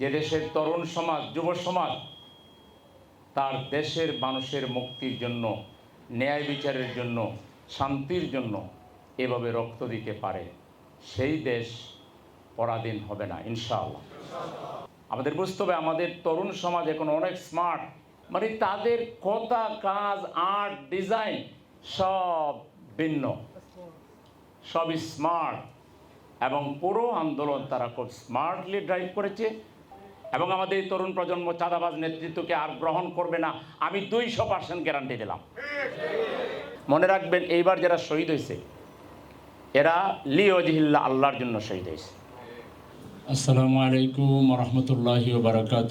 যে দেশের তরুণ সমাজ, যুব সমাজ, তার দেশের মানুষের মুক্তির জন্য, ন্যায় বিচারের জন্য, শান্তির জন্য এভাবে রক্ত দিতে পারে, সেই দেশ পরাধীন হবে না, ইনশাআল্লাহ। আমাদের বুঝতে হবে, আমাদের তরুণ সমাজ এখন অনেক স্মার্ট। মানে তাদের কথা, কাজ, আর্ট, ডিজাইন সব ভিন্ন। সবই স্মার্ট। এবং পুরো আন্দোলন তারা খুব স্মার্টলি ড্রাইভ করেছে। এবং আমাদের এই তরুণ প্রজন্ম চাঁদাবাজ নেতৃত্বকে আর গ্রহণ করবে না, আমি দুইশো পার্সেন্ট গ্যারান্টি দিলাম। মনে রাখবেন, এইবার যারা শহীদ হয়েছে, এরা লি ওজহিল্লা আল্লাহর জন্য শহীদ হয়েছে। আসসালামু আলাইকুম রহমতুল্লাহি বারকাত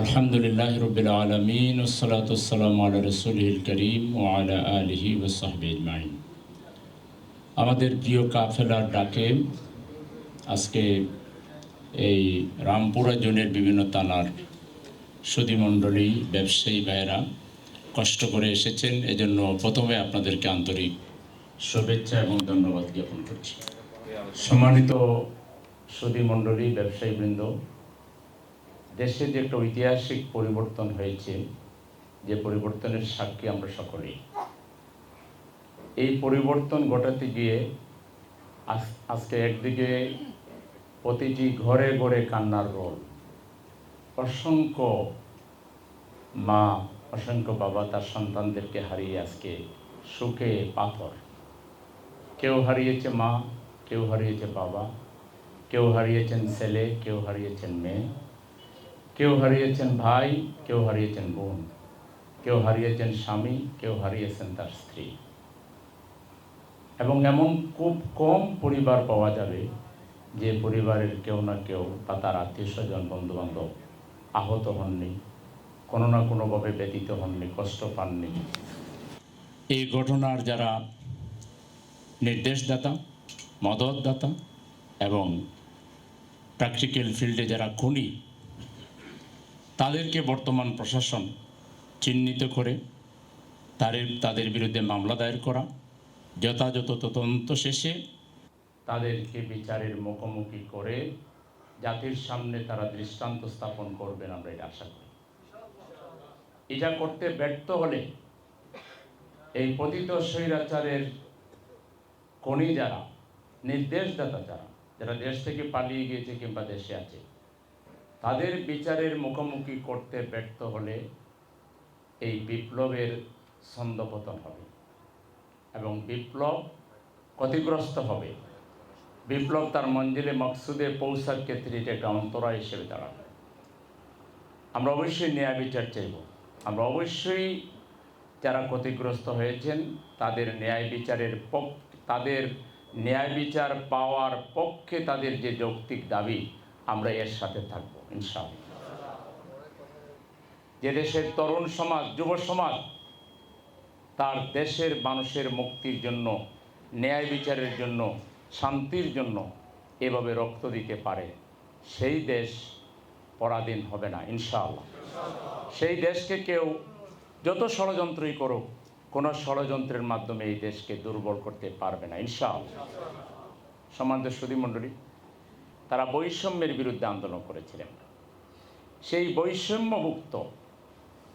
আলহামদুলিল্লাহ রবিল আলমিন ওসলাতাম আলা রসুলহিল করিম ও আলা আলহি ওসাহবি মাইন আমাদের প্রিয় কাফেলার ডাকে আজকে এই রামপুরা জোনের বিভিন্ন থানার সুদীমণ্ডলী ব্যবসায়ী ভাইয়েরা কষ্ট করে এসেছেন। এজন্য প্রথমে আপনাদেরকে আন্তরিক শুভেচ্ছা এবং ধন্যবাদ জ্ঞাপন করছি। সম্মানিত সুদী মণ্ডলী ব্যবসায়ীবৃন্দ, দেশে যে একটা ঐতিহাসিক পরিবর্তন হয়েছে, যে পরিবর্তনের সাক্ষী আমরা সকলেই। এই পরিবর্তন ঘটাতে গিয়ে আজ- আজকে একদিকে প্রতিটি ঘরে ঘরে কান্নার রোল। অসংখ্য মা, অসংখ্য বাবা তার সন্তানদেরকে হারিয়ে আজকে সুখে পাথর। কেউ হারিয়েছে মা, কেউ হারিয়েছে বাবা, কেউ হারিয়েছেন ছেলে, কেউ হারিয়েছেন মেয়ে, কেউ হারিয়েছেন ভাই, কেউ হারিয়েছেন বোন, কেউ হারিয়েছেন স্বামী, কেউ হারিয়েছেন তার স্ত্রী। এবং এমন খুব কম পরিবার পাওয়া যাবে যে পরিবারের কেউ না কেউ বা তার আত্মীয় স্বজন, বন্ধুবান্ধব আহত হননি, কোনো না কোনোভাবে ব্যতীত হননি, কষ্ট পাননি। এই ঘটনার যারা নির্দেশদাতা, মদতদাতা এবং প্র্যাকটিক্যাল ফিল্ডে যারা খুনি, তাদেরকে বর্তমান প্রশাসন চিহ্নিত করে তাদের তাদের বিরুদ্ধে মামলা দায়ের করা, যথাযথ তদন্ত শেষে তাদেরকে বিচারের মুখোমুখি করে জাতির সামনে তারা দৃষ্টান্ত স্থাপন করবেন আমরা এটা আশা করি। এটা করতে ব্যর্থ হলে এই পতিত স্বৈরাচারের খনি যারা, নির্দেশদাতা যারা যারা দেশ থেকে পালিয়ে গিয়েছে কিংবা দেশে আছে, তাদের বিচারের মুখোমুখি করতে ব্যর্থ হলে এই বিপ্লবের ছন্দপতন হবে এবং বিপ্লব ক্ষতিগ্রস্ত হবে। বিপ্লব তার মঞ্জিলে মকসুদে পৌঁছার ক্ষেত্রে এটা একটা অন্তরা হিসেবে দাঁড়াবে আমরা অবশ্যই ন্যায় বিচার চাইব। আমরা অবশ্যই যারা ক্ষতিগ্রস্ত হয়েছেন, তাদের ন্যায় বিচারের পক্ষ তাদের ন্যায় বিচার পাওয়ার পক্ষে তাদের যে যৌক্তিক দাবি, আমরা এর সাথে থাকব, ইনশাআল্লাহ। যে দেশের তরুণ সমাজ, যুব সমাজ, তার দেশের মানুষের মুক্তির জন্য, ন্যায় বিচারের জন্য শান্তির জন্য এভাবে রক্ত দিতে পারে, সেই দেশ পরাধীন হবে না, ইনশাআল্লাহ। সেই দেশকে কেউ যত ষড়যন্ত্রই করুক, কোনো ষড়যন্ত্রের মাধ্যমে এই দেশকে দুর্বল করতে পারবে না, ইনশাআল্লাহ। সম্মানিত সুদীমণ্ডলী তারা বৈষম্যের বিরুদ্ধে আন্দোলন করেছিলেন। সেই বৈষম্যমুক্ত,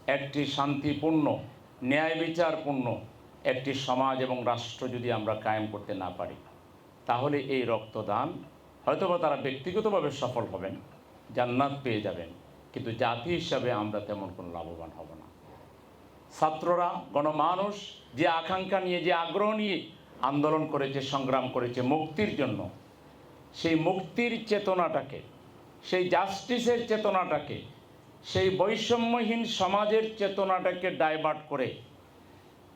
একটি শান্তিপূর্ণ, ন্যায় বিচারপূর্ণ একটি সমাজ এবং রাষ্ট্র যদি আমরা কায়েম করতে না পারি তাহলে এই রক্তদান হয়তোবা তারা ব্যক্তিগতভাবে সফল হবেন, জান্নাত পেয়ে যাবেন, কিন্তু জাতি হিসাবে আমরা তেমন কোনো লাভবান হব না। ছাত্ররা, গণমানুষ যে আকাঙ্ক্ষা নিয়ে, যে আগ্রহ নিয়ে আন্দোলন করেছে, সংগ্রাম করেছে মুক্তির জন্য, সেই মুক্তির চেতনাটাকে, সেই জাস্টিসের চেতনাটাকে, সেই বৈষম্যহীন সমাজের চেতনাটাকে ডাইভার্ট করে,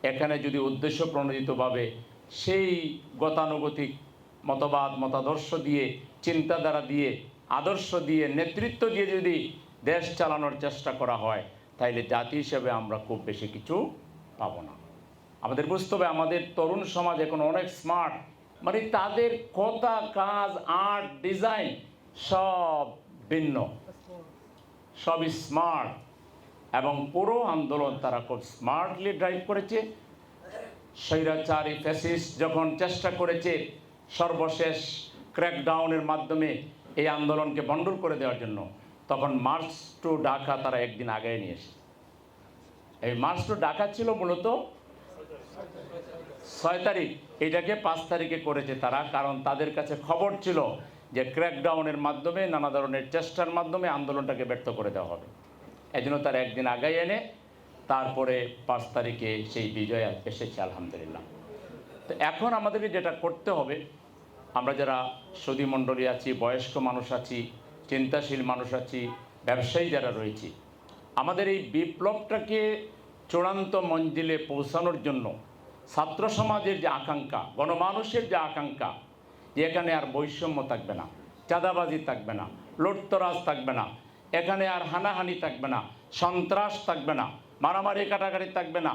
এখানে যদি উদ্দেশ্য প্রণোদিতভাবে সেই গতানুগতিক মতবাদ, মতাদর্শ দিয়ে, চিন্তাধারা দিয়ে, আদর্শ দিয়ে, নেতৃত্ব দিয়ে যদি দেশ চালানোর চেষ্টা করা হয়, তাইলে জাতি হিসেবে আমরা খুব বেশি কিছু পাব না। আমাদের বুঝতে হবে, আমাদের তরুণ সমাজ এখন অনেক স্মার্ট মানে তাদের কথা, কাজ আর্ট ডিজাইন সব ভিন্ন। সবই স্মার্ট এবং পুরো আন্দোলন তারা খুব স্মার্টলি ড্রাইভ করেছে। স্বৈরাচারী ফ্যাসিস্ট যখন চেষ্টা করেছে সর্বশেষ ক্র্যাকডাউনের মাধ্যমে এই আন্দোলনকে বন্ডল করে দেওয়ার জন্য তখন মার্চ টু ঢাকা তারা একদিন আগে নিয়ে এসে এই মার্চ টু ঢাকা ছিল মূলত ছয় তারিখ। এটাকে পাঁচ তারিখে করেছে তারা, কারণ তাদের কাছে খবর ছিল যে ক্র্যাকডাউনের মাধ্যমে নানা ধরনের চেষ্টার মাধ্যমে আন্দোলনটাকে ব্যর্থ করে দেওয়া হবে। এই জন্য তারা একদিন আগাই এনে তারপরে পাঁচ তারিখে সেই বিজয় এসেছে, আলহামদুলিল্লাহ। তো এখন আমাদেরকে যেটা করতে হবে, আমরা যারা সুদী মণ্ডলী আছি, বয়স্ক মানুষ আছি, চিন্তাশীল মানুষ আছি, ব্যবসায়ী যারা রয়েছি, আমাদের এই বিপ্লবটাকে চূড়ান্ত মঞ্জিলে পৌঁছানোর জন্য ছাত্র সমাজের যে আকাঙ্ক্ষা, গণমানুষের যে আকাঙ্ক্ষা যে এখানে আর বৈষম্য থাকবে না, চাঁদাবাজি থাকবে না, লুটতরাজ থাকবে না, এখানে আর হানাহানি থাকবে না, সন্ত্রাস থাকবে না, মারামারি কাটাকাটি থাকবে না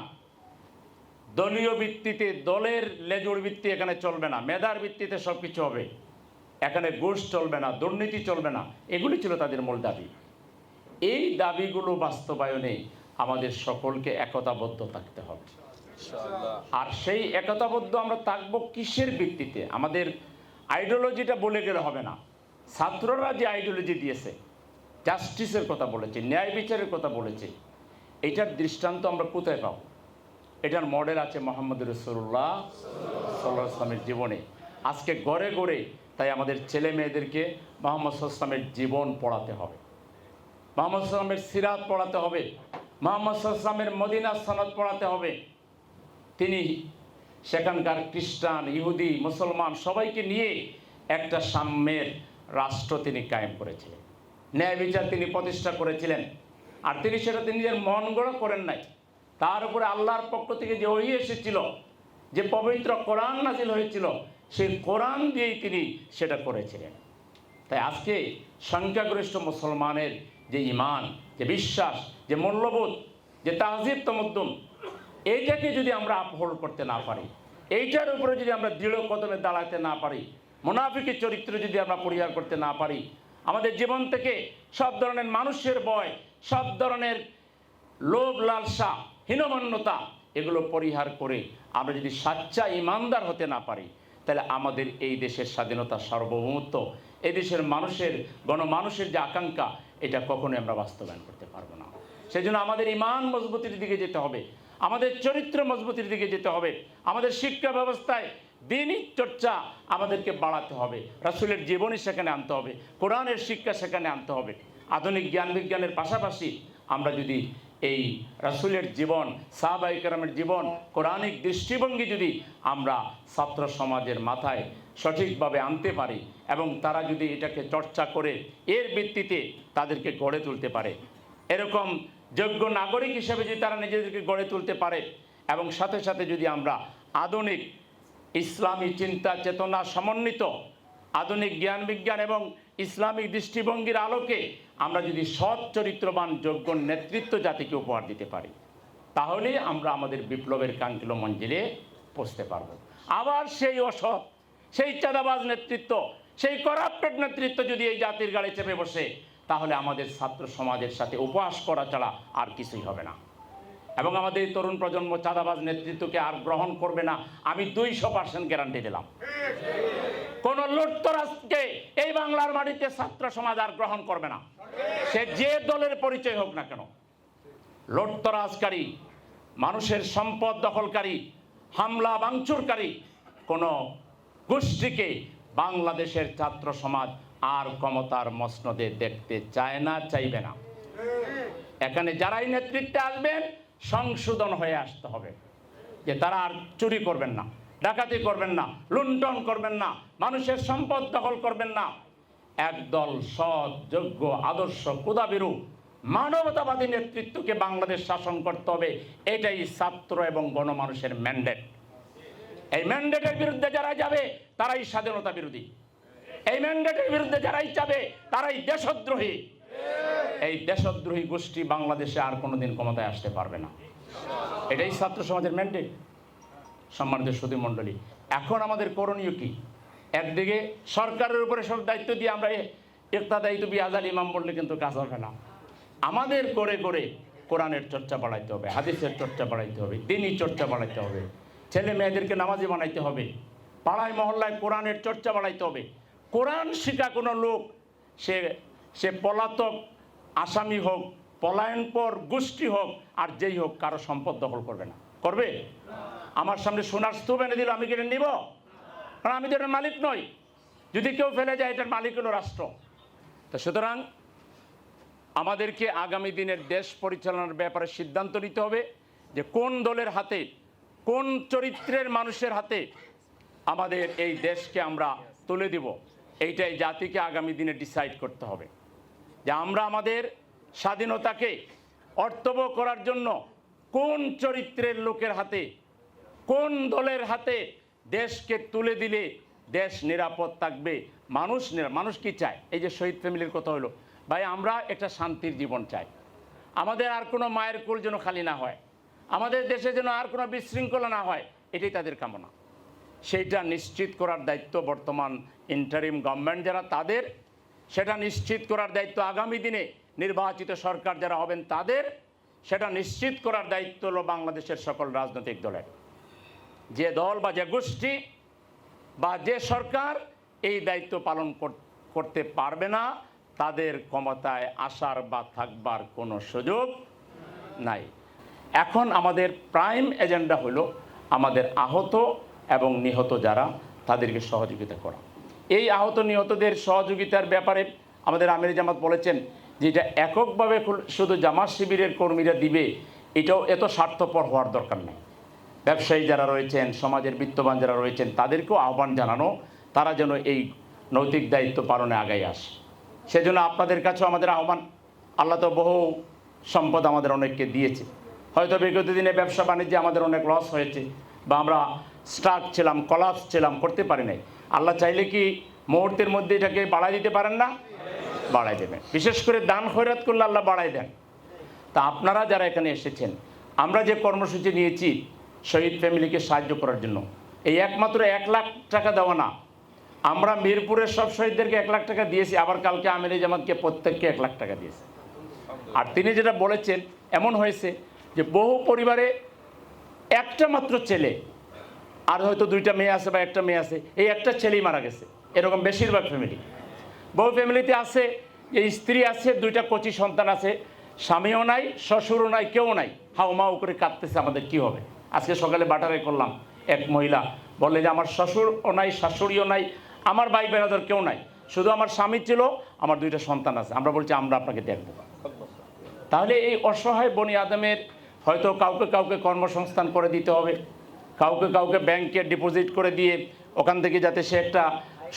দলীয় ভিত্তিতে দলের লেজুর ভিত্তি এখানে চলবে না মেধার ভিত্তিতে সব কিছু হবে। এখানে ঘুষ চলবে না দুর্নীতি চলবে না এগুলি ছিল তাদের মূল দাবি। এই দাবিগুলো বাস্তবায়নে আমাদের সকলকে একতাবদ্ধ থাকতে হবে। আর সেই একতাবদ্ধ আমরা থাকব কিসের ভিত্তিতে? আমাদের আইডিওলজিটা বলে গেলে হবে না। ছাত্ররা যে আইডিওলজি দিয়েছে জাস্টিসের কথা বলেছে ন্যায় বিচারের কথা বলেছে এটার দৃষ্টান্ত আমরা কোথায় পাবো? এটার মডেল আছে মোহাম্মদ রসুল্লাহ সাল্লাহ আসলামের জীবনে। আজকে গড়ে গড়ে তাই আমাদের ছেলে মেয়েদেরকে মোহাম্মদ সাল্লামের জীবন পড়াতে হবে। মোহাম্মদ সাল্লামের সিরাত পড়াতে হবে। মোহাম্মদ সাল্লামের মদিনা সনদ পড়াতে হবে। তিনি সেখানকার খ্রিস্টান, ইহুদি, মুসলমান সবাইকে নিয়ে একটা সাম্যের রাষ্ট্র তিনি কায়েম করেছিলেন। ন্যায় বিচার তিনি প্রতিষ্ঠা করেছিলেন। আর তিনি সেটা তিনি নিজের মন গড়া করেন নাই। তার উপরে আল্লাহর পক্ষ থেকে যে ওই এসেছিল, যে পবিত্র কোরআন নাজিল হয়েছিল, সেই কোরআন দিয়েই তিনি সেটা করেছিলেন। তাই আজকে সংখ্যাগরিষ্ঠ মুসলমানের যে ইমান যে বিশ্বাস, যে মূল্যবোধ, যে তাহজিব তমদ্দুম এইটাকে যদি আমরা আপহোল্ড করতে না পারি, এইটার উপরে যদি আমরা দৃঢ় কদমে দাঁড়াতে না পারি, মোনাফিকের চরিত্র যদি আমরা পরিহার করতে না পারি, আমাদের জীবন থেকে সব ধরনের মানুষের বয় সব ধরনের লোভ লালসা হীনমান্যতা, এগুলো পরিহার করে আমরা যদি সাচ্চা ইমানদার হতে না পারি, তাহলে আমাদের এই দেশের স্বাধীনতা সার্বভৌমত্ব এই দেশের মানুষের, গণমানুষের যে আকাঙ্ক্ষা, এটা কখনোই আমরা বাস্তবায়ন করতে পারব না। সেই জন্য আমাদের ইমান মজবুতির দিকে যেতে হবে, আমাদের চরিত্র মজবুতির দিকে যেতে হবে, আমাদের শিক্ষা ব্যবস্থায় দিনই চর্চা আমাদেরকে বাড়াতে হবে, রাসুলের জীবনী সেখানে আনতে হবে, কোরআনের শিক্ষা সেখানে আনতে হবে, আধুনিক জ্ঞান বিজ্ঞানের পাশাপাশি আমরা যদি এই রাসুলের জীবন সাহবাইকারামের জীবন, কোরআনিক দৃষ্টিভঙ্গি যদি আমরা ছাত্র সমাজের মাথায় সঠিকভাবে আনতে পারি এবং তারা যদি এটাকে চর্চা করে, এর ভিত্তিতে তাদেরকে গড়ে তুলতে পারে। এরকম যোগ্য নাগরিক হিসেবে যদি তারা নিজেদেরকে গড়ে তুলতে পারে এবং সাথে সাথে যদি আমরা আধুনিক ইসলামী চিন্তা চেতনা সমন্বিত আধুনিক জ্ঞান বিজ্ঞান এবং ইসলামিক দৃষ্টিভঙ্গির আলোকে আমরা যদি সৎ চরিত্রবান, যোগ্য নেতৃত্ব জাতিকে উপহার দিতে পারি, তাহলে আমরা আমাদের বিপ্লবের কাঙ্ক্ষিল মঞ্জিলে পৌঁছতে পারব। আবার সেই অসৎ, সেই চাঁদাবাজ নেতৃত্ব, সেই করাপ্টেড নেতৃত্ব যদি এই জাতির গাড়ি চেপে বসে, তাহলে আমাদের ছাত্র সমাজের সাথে উপহাস করা ছাড়া আর কিছুই হবে না। এবং আমাদের তরুণ প্রজন্ম চাঁদাবাজ নেতৃত্বকে আর গ্রহণ করবে না। আমি দুইশো পার্সেন্ট গ্যারান্টি দিলাম। কোন লুটতরাজকে এই বাংলার মাটিতে ছাত্র সমাজ আর গ্রহণ করবে না। সে যে দলের পরিচয় হোক না কেন। লুটতরাজকারী মানুষের সম্পদ দখলকারী, হামলা ভাঙচুরকারী, কোনো গোষ্ঠীকে বাংলাদেশের ছাত্র সমাজ আর ক্ষমতার মসনদে দেখতে চায় না, চাইবে না। এখানে যারাই নেতৃত্বে আসবেন, সংশোধন হয়ে আসতে হবে যে তারা আর চুরি করবেন না। ডাকাতি করবেন না, লুণ্ঠন করবেন না, মানুষের সম্পদ দখল করবেন না। একদল সৎ যোগ্য আদর্শ কুদাবিরু মানবতাবাদী নেতৃত্বকে বাংলাদেশ শাসন করতে হবে, এটাই ছাত্র এবং গণমানুষের ম্যান্ডেট এই ম্যান্ডেটের বিরুদ্ধে যারা যাবে, তারাই স্বাধীনতা বিরোধী। এই ম্যান্ডেটের বিরুদ্ধে যারাই যাবে, তারাই দেশদ্রোহী। এই দেশদ্রোহী গোষ্ঠী বাংলাদেশে আর কোনোদিন ক্ষমতায় আসতে পারবে না। এটাই ছাত্র সমাজের ম্যান্ডেট সম্মানিত সুদী মণ্ডলী, এখন আমাদের করণীয় কি? একদিকে সরকারের উপরে সব দায়িত্ব দিয়ে আমরা একটা দায়িত্ব বিয়াজাল ইমাম বললে কিন্তু কাজ হবে না। আমাদের করে করে কোরআনের চর্চা বাড়াইতে হবে, হাদিসের চর্চা বাড়াইতে হবে, দিনই চর্চা বাড়াইতে হবে, ছেলে মেয়েদেরকে নামাজি বানাইতে হবে, পাড়ায় মহল্লায় কোরআনের চর্চা বাড়াইতে হবে। কোরআন শিখা কোনো লোক, সে সে পলাতক, আসামি হোক, পলায়নপর গোষ্ঠী হোক, আর যেই হোক কারও সম্পদ দখল করবে না। করবে? আমার সামনে সোনার স্তূপ এনে দিল, আমি কিনে নিব? কারণ আমি তো এটার মালিক নই। যদি কেউ ফেলে যায়, এটার মালিক হলো রাষ্ট্র। তো সুতরাং আমাদেরকে আগামী দিনের দেশ পরিচালনার ব্যাপারে সিদ্ধান্ত নিতে হবে যে কোন দলের হাতে, কোন চরিত্রের মানুষের হাতে আমাদের এই দেশকে আমরা তুলে দিব। এইটাই জাতিকে আগামী দিনে ডিসাইড করতে হবে। যে আমরা আমাদের স্বাধীনতাকে অর্থব করার জন্য কোন চরিত্রের লোকের হাতে কোন দলের হাতে দেশকে তুলে দিলে দেশ নিরাপদ থাকবে? মানুষ মানুষ কি চায়? এই যে শহীদ ফ্যামিলির কথা হলো, ভাই আমরা একটা শান্তির জীবন চাই। আমাদের আর কোনো মায়ের কোল যেন খালি না হয়। আমাদের দেশে যেন আর কোনো বিশৃঙ্খলা না হয়, এটাই তাদের কামনা। সেইটা নিশ্চিত করার দায়িত্ব বর্তমান ইন্টারিম গভর্নমেন্ট যারা তাদের, সেটা নিশ্চিত করার দায়িত্ব আগামী দিনে নির্বাচিত সরকার যারা হবেন তাদের, সেটা নিশ্চিত করার দায়িত্ব হলো বাংলাদেশের সকল রাজনৈতিক দলের। যে দল বা যে গোষ্ঠী বা যে সরকার এই দায়িত্ব পালন করতে পারবে না, তাদের ক্ষমতায় আসার বা থাকবার কোনো সুযোগ নাই। এখন আমাদের প্রাইম এজেন্ডা হলো আমাদের আহত এবং নিহত যারা, তাদেরকে সহযোগিতা করা। এই আহত নিহতদের সহযোগিতার ব্যাপারে আমাদের আমির জামাত বলেছেন যে এটা এককভাবে শুধু জামাত শিবিরের কর্মীরা দিবে, এটাও এত স্বার্থপর হওয়ার দরকার নেই। ব্যবসায়ী যারা রয়েছেন, সমাজের বিত্তবান যারা রয়েছেন, তাদেরকেও আহ্বান জানানো, তারা যেন এই নৈতিক দায়িত্ব পালনে আগাই আসে। সেজন্য আপনাদের কাছেও আমাদের আহ্বান, আল্লাহ তো বহু সম্পদ আমাদের অনেককে দিয়েছে। হয়তো বিগত দিনে ব্যবসা বাণিজ্যে আমাদের অনেক লস হয়েছে বা আমরা স্টার্ট ছিলাম কলাপস ছিলাম, করতে পারি নাই। আল্লাহ চাইলে কি মুহূর্তের মধ্যে এটাকে বাড়াই দিতে পারেন না? বাড়াই দেবেন। বিশেষ করে দান খয়রাত করলে আল্লাহ বাড়াই দেন। তা আপনারা যারা এখানে এসেছেন, আমরা যে কর্মসূচি নিয়েছি শহীদ ফ্যামিলিকে সাহায্য করার জন্য। এই একমাত্র এক লাখ টাকা দেওয়া না। আমরা মিরপুরের সব শহীদদেরকে এক লাখ টাকা দিয়েছি, আবার কালকে আমির জামাতকে প্রত্যেককে এক লাখ টাকা দিয়েছি। আর তিনি যেটা বলেছেন, এমন হয়েছে যে বহু পরিবারে একটা মাত্র ছেলে, আর হয়তো দুইটা মেয়ে আছে বা একটা মেয়ে আছে, এই একটা ছেলেই মারা গেছে। এরকম বেশিরভাগ ফ্যামিলি বহু ফ্যামিলিতে আছে, যে স্ত্রী আছে, দুইটা কচি সন্তান আছে, স্বামীও নাই, শ্বশুরও নাই, কেউ নাই। হাও মাও করে কাঁদতেছে আমাদের, কি হবে? আজকে সকালে বাটারে করলাম এক মহিলা। বললে যে, আমার শ্বশুরও নাই, শাশুড়িও নাই, আমার ভাই বেড়াদর কেউ নাই। শুধু আমার স্বামী ছিল, আমার দুইটা সন্তান আছে। আমরা বলছি, আমরা আপনাকে দেখব। তাহলে এই অসহায় বনি আদমের হয়তো কাউকে কাউকে কর্মসংস্থান করে দিতে হবে, কাউকে কাউকে ব্যাংকে ডিপোজিট করে দিয়ে ওখান থেকে যাতে সে একটা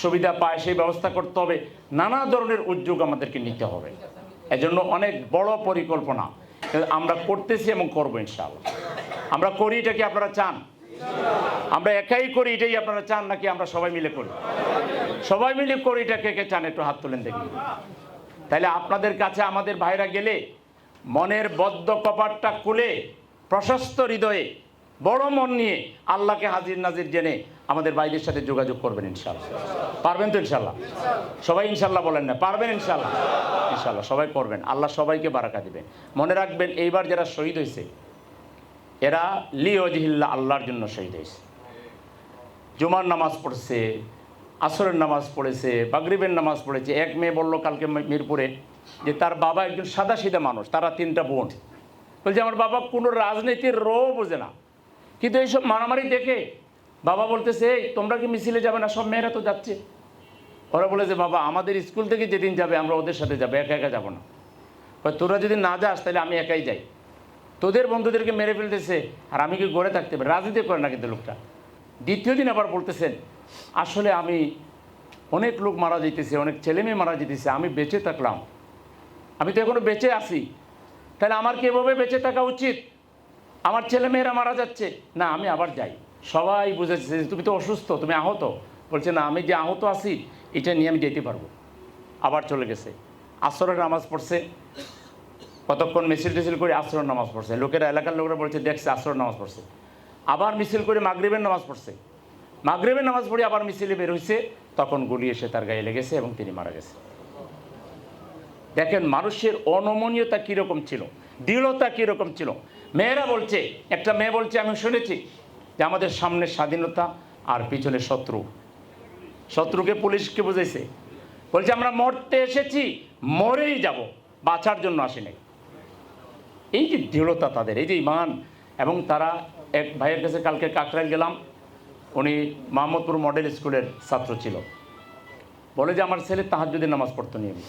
সুবিধা পায়, সেই ব্যবস্থা করতে হবে। নানা ধরনের উদ্যোগ আমাদেরকে নিতে হবে। এজন্য অনেক বড় পরিকল্পনা আমরা করতেছি এবং করব ইনশাআল্লাহ। আমরা করি এটা কি আপনারা চান? আমরা একাই করি এটাই আপনারা চান নাকি আমরা সবাই মিলে করি? সবাই মিলে করি এটা কে কে চান? একটু হাত তুলেন দেখি। তাহলে আপনাদের কাছে আমাদের ভাইরা গেলে মনের বদ্ধ কপাটটা খুলে, প্রশস্ত হৃদয়ে, বড় মন নিয়ে আল্লাহকে হাজির নাজির জেনে আমাদের ভাইদের সাথে যোগাযোগ করবেন ইনশাল্লাহ পারবেন তো ইনশাল্লাহ সবাই ইনশাল্লাহ বলেন না, পারবেন ইনশাল্লাহ ইনশাল্লাহ সবাই করবেন, আল্লাহ সবাইকে বারাকা দিবেন। মনে রাখবেন এইবার যারা শহীদ হয়েছে এরা লি ওজহিল্লা আল্লাহর জন্য শহীদ হয়েছে। জুমার নামাজ পড়ছে, আসরের নামাজ পড়েছে বাগরিবের নামাজ পড়েছে। এক মেয়ে বলল কালকে মিরপুরে যে তার বাবা একজন সাদা সিধা মানুষ, তারা তিনটা বোন। বলছে, আমার বাবা কোনো রাজনীতির রো বোঝে না। কিন্তু এইসব মারামারি দেখে বাবা বলতেছে তোমরা কি মিছিলে যাবে না? সব মেয়েরা তো যাচ্ছে। ওরা বলে যে, বাবা, আমাদের স্কুল থেকে যেদিন যাবে, আমরা ওদের সাথে যাব, একা একা যাব না। তোরা যদি না যাস, তাহলে আমি একাই যাই। তোদের বন্ধুদেরকে মেরে ফেলতেছে, আর আমি কি গড়ে থাকতে পারি? রাজনীতি করে না কিন্তু লোকটা। দ্বিতীয় দিন আবার বলতেছেন, আসলে আমি অনেক লোক মারা যেতেছে অনেক ছেলে মেয়ে মারা যেতেছে আমি বেঁচে থাকলাম। আমি তো এখনও বেঁচে আছি। তাহলে আমার কি এভাবে বেঁচে থাকা উচিত? আমার ছেলে মেয়েরা মারা যাচ্ছে। না, আমি আবার যাই। সবাই বুঝেছে তুমি তো অসুস্থ, তুমি আহত। বলছে, না, আমি যে আহত আছি, এটা নিয়ে আমি যেতে পারব। আবার চলে গেছে। আসরের নামাজ পড়ছে। কতক্ষণ মিছিল টিছিল করে আসরের নামাজ পড়ছে? লোকেরা, এলাকার লোকেরা বলছে, দেখছে আসরের নামাজ পড়ছে। আবার মিছিল করে মাগরিবের নামাজ পড়ছে। মাগরিবের নামাজ পড়ে আবার মিছিলে বের হয়েছে তখন গুলি এসে তার গায়ে লেগেছে এবং তিনি মারা গেছে। দেখেন, মানুষের অনমনীয়তা কীরকম ছিল? দৃঢ়তা কীরকম ছিল? মেয়েরা বলছে, একটা মেয়ে বলছে, আমি শুনেছি যে আমাদের সামনে স্বাধীনতা আর পিছনে শত্রু। শত্রুকে পুলিশকে বুঝাইছে। বলছে, আমরা মরতে এসেছি, মরেই যাব, বাঁচার জন্য আসিনি এই যে দৃঢ়তা তাদের, এই যে ইমান, এবং তারা এক ভাইয়ের কাছে কালকে কাকরাইল গেলাম, উনি মাহমুদপুর মডেল স্কুলের ছাত্র ছিল। বলে যে, আমার ছেলে তাহাজ্জুদের নামাজ পড়তো নিয়মিত।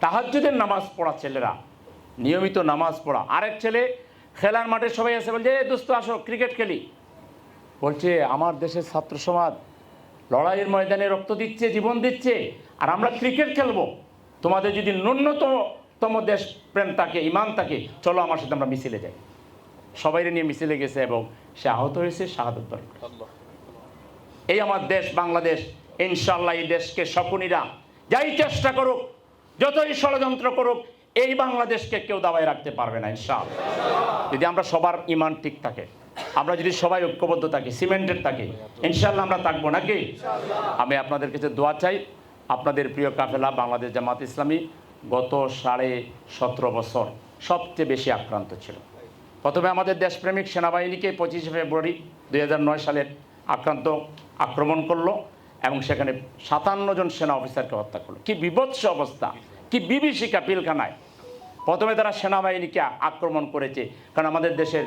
তাহাজ্জুদের নামাজ পড়া ছেলেরা, নিয়মিত নামাজ পড়া। আরেক ছেলে খেলার মাঠে সবাই আছে, বলছে, "এ দোস্ত, আসো, ক্রিকেট খেলি। বলছে, আমার দেশের ছাত্র সমাজ লড়াইয়ের ময়দানে রক্ত দিচ্ছে, জীবন দিচ্ছে, আর আমরা ক্রিকেট খেলব। তোমাদের যদি ন্যূনতম দেশ প্রেম তাকে ইমান তাকে চলো আমার সাথে আমরা মিছিলে যাই। সবাই নিয়ে মিছিলে গেছে এবং সে আহত হয়েছে শাহাদত বরণ এই আমার দেশ বাংলাদেশ ইনশাল্লাহ এই দেশকে শকুনিরা যাই চেষ্টা করুক যতই ষড়যন্ত্র করুক এই বাংলাদেশকে কেউ দাবায় রাখতে পারবে না ইনশাল্লাহ যদি আমরা সবার ইমান ঠিক থাকে আমরা যদি সবাই ঐক্যবদ্ধ থাকি সিমেন্টেড থাকি ইনশাল্লাহ আমরা থাকব নাকি? আমি আপনাদের কাছে দোয়া চাই আপনাদের প্রিয় কাফেলা বাংলাদেশ জামাত ইসলামী গত সাড়ে সতেরো বছর সবচেয়ে বেশি আক্রান্ত ছিল। প্রথমে আমাদের দেশপ্রেমিক সেনাবাহিনীকে পঁচিশে ফেব্রুয়ারি দুই সালের আক্রান্ত আক্রমণ করল এবং সেখানে সাতান্ন জন সেনা অফিসারকে হত্যা করল। কি বিভৎস অবস্থা, কি বিভীষিকা পিলখানায়। প্রথমে তারা সেনাবাহিনীকে আক্রমণ করেছে, কারণ আমাদের দেশের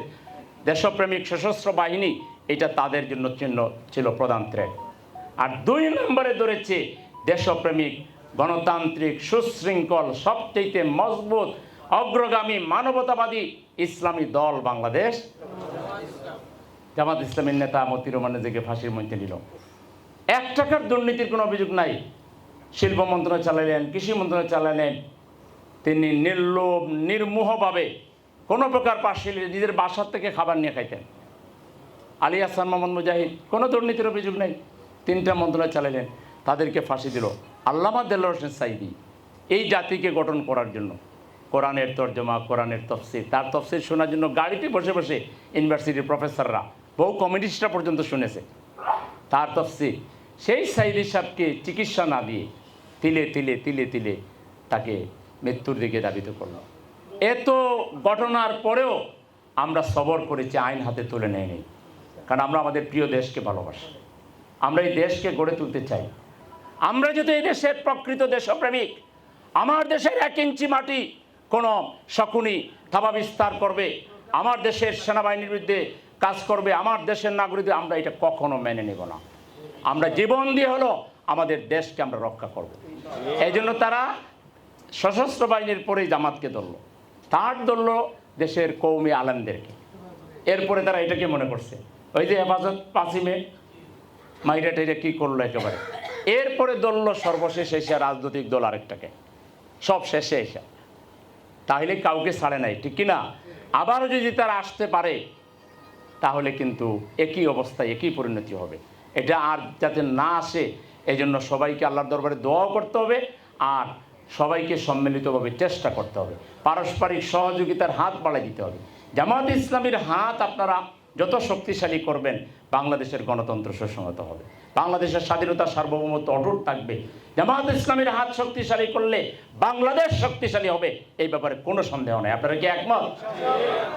দেশপ্রেমিক সশস্ত্র বাহিনী এটা তাদের জন্য চিহ্ন ছিল প্রধান থ্রেট আর দুই নম্বরে ধরেছে দেশপ্রেমিক গণতান্ত্রিক সুশৃঙ্খল সবচেয়ে মজবুত, অগ্রগামী, মানবতাবাদী ইসলামী দল বাংলাদেশ। জামাত ইসলামের নেতা মতির রহমান নিজেকে ফাঁসির মঞ্চে নিল। এক টাকার দুর্নীতির কোনো অভিযোগ নাই। শিল্প মন্ত্রণালয় চালালেন, কৃষি মন্ত্রণালয় চালালেন। তিনি নির্লোভ, নির্মোহভাবে কোনো প্রকার পাশে নিজের বাসার থেকে খাবার নিয়ে খাইতেন। আলী হাসান, মোহাম্মদ মুজাহিদ, কোনো দুর্নীতির অভিযোগ নেই। তিনটা মন্ত্রণালয় চালালেন, তাদেরকে ফাঁসি দিল। আল্লামা দেল্লা হোসেন সাইদি এই জাতিকে গঠন করার জন্য কোরআনের তর্জমা, কোরআনের তফসির, তার তফসির শোনার জন্য গাড়িতে বসে বসে ইউনিভার্সিটির প্রফেসররা, বহু কমিউনিস্টরা পর্যন্ত শুনেছে। তার তফসির, সেই সাইদি সাহেবকে চিকিৎসা না দিয়ে তিলে তিলে তিলে তিলে তাকে মৃত্যুর দিকে দাবিত করল। এত ঘটনার পরেও আমরা সবর করেছি, আইন হাতে তুলে নেয়নি। কারণ আমরা আমাদের প্রিয় দেশকে ভালোবাসি। আমরা এই দেশকে গড়ে তুলতে চাই। আমরা যদি এই দেশের প্রকৃত দেশপ্রেমিক, আমার দেশের এক ইঞ্চি মাটি কোনো শকুনি থাবা বিস্তার করবে, আমার দেশের সেনাবাহিনীর বিরুদ্ধে কাজ করবে, আমার দেশের নাগরিকদের, আমরা এটা কখনো মেনে নেব না। আমরা জীবন দিয়ে হলো আমাদের দেশকে আমরা রক্ষা করব। এই জন্য তারা সশস্ত্র বাহিনীর পরেই জামাতকে ধরলো। তার ধরলো দেশের কৌমি আলেমদেরকে। এরপরে তারা এটাকে মনে করছে। ওই যে হেফাজত পাসিমে মাইরা টাইরা কী করল একেবারে? এরপরে দললো সর্বশেষ এসে রাজনৈতিক দল আরেকটাকে। সব শেষে এসে। তাহলে কাউকে ছাড়ে নাই, ঠিক কিনা? আবারও যদি তারা আসতে পারে, তাহলে কিন্তু একই অবস্থায় একই পরিণতি হবে। এটা আর যাতে না আসে এই জন্য সবাইকে আল্লাহর দরবারে দোয়াও করতে হবে আর সবাইকে সম্মিলিতভাবে চেষ্টা করতে হবে। পারস্পরিক সহযোগিতার হাত বাড়াই দিতে হবে। জামাত ইসলামীর হাত আপনারা যত শক্তিশালী করবেন, বাংলাদেশের গণতন্ত্র সুসংহত হবে। বাংলাদেশের স্বাধীনতা সার্বভৌমত্ব অটুট থাকবে। জামাত ইসলামের হাত শক্তিশালী করলে বাংলাদেশ শক্তিশালী হবে, এই ব্যাপারে কোনো সন্দেহ নেই। আপনারা কি একমত?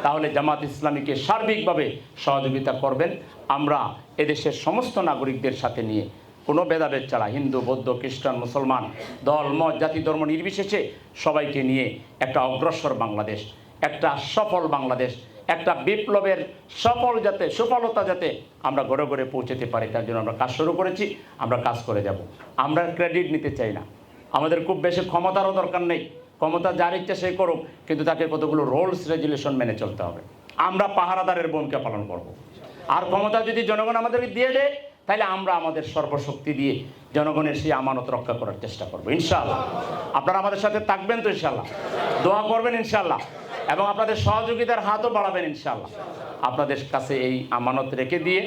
তাহলে জামাত ইসলামীকে সার্বিকভাবে সহযোগিতা করবেন। আমরা এদেশের সমস্ত নাগরিকদের সাথে নিয়ে কোনো ভেদাভেদ ছাড়া হিন্দু, বৌদ্ধ, খ্রিস্টান, মুসলমান, দল, মত, জাতি, ধর্ম নির্বিশেষে সবাইকে নিয়ে একটা অগ্রসর বাংলাদেশ, একটা সফল বাংলাদেশ একটা বিপ্লবের সফল যাতে, সফলতা যাতে আমরা ঘরে ঘরে পৌঁছতে পারি, তার জন্য আমরা কাজ শুরু করেছি, আমরা কাজ করে যাব। আমরা ক্রেডিট নিতে চাই না। আমাদের খুব বেশি ক্ষমতারও দরকার নেই। ক্ষমতা যার ইচ্ছা সে করুক, কিন্তু তাকে কতগুলো রোলস রেজুলেশন মেনে চলতে হবে। আমরা পাহারাদারের ভূমিকা পালন করব। আর ক্ষমতা যদি জনগণ আমাদেরকে দিয়ে দেয়, তাহলে আমরা আমাদের সর্বশক্তি দিয়ে জনগণের সেই আমানত রক্ষা করার চেষ্টা করব, ইনশাআল্লাহ। আপনারা আমাদের সাথে থাকবেন তো ইনশাআল্লাহ। দোয়া করবেন ইনশাআল্লাহ। এবং আপনাদের সহযোগিতার হাতও বাড়াবেন ইনশাল্লাহ আপনাদের কাছে এই আমানত রেখে দিয়ে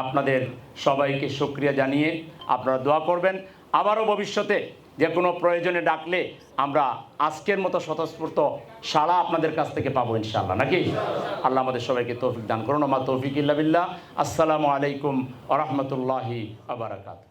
আপনাদের সবাইকে সক্রিয়া জানিয়ে আপনারা দোয়া করবেন। আবারও ভবিষ্যতে যে কোনো প্রয়োজনে ডাকলে আমরা আজকের মতো স্বতঃস্ফূর্ত সাড়া আপনাদের কাছ থেকে পাবো ইনশাআল্লাহ, নাকি? আল্লাহ আমাদের সবাইকে তৌফিক দান করুন। আমার তৌফিক ইল্লা বিল্লাহ। আসসালামু আলাইকুম আ রহমতুল্লাহি আবরাকাত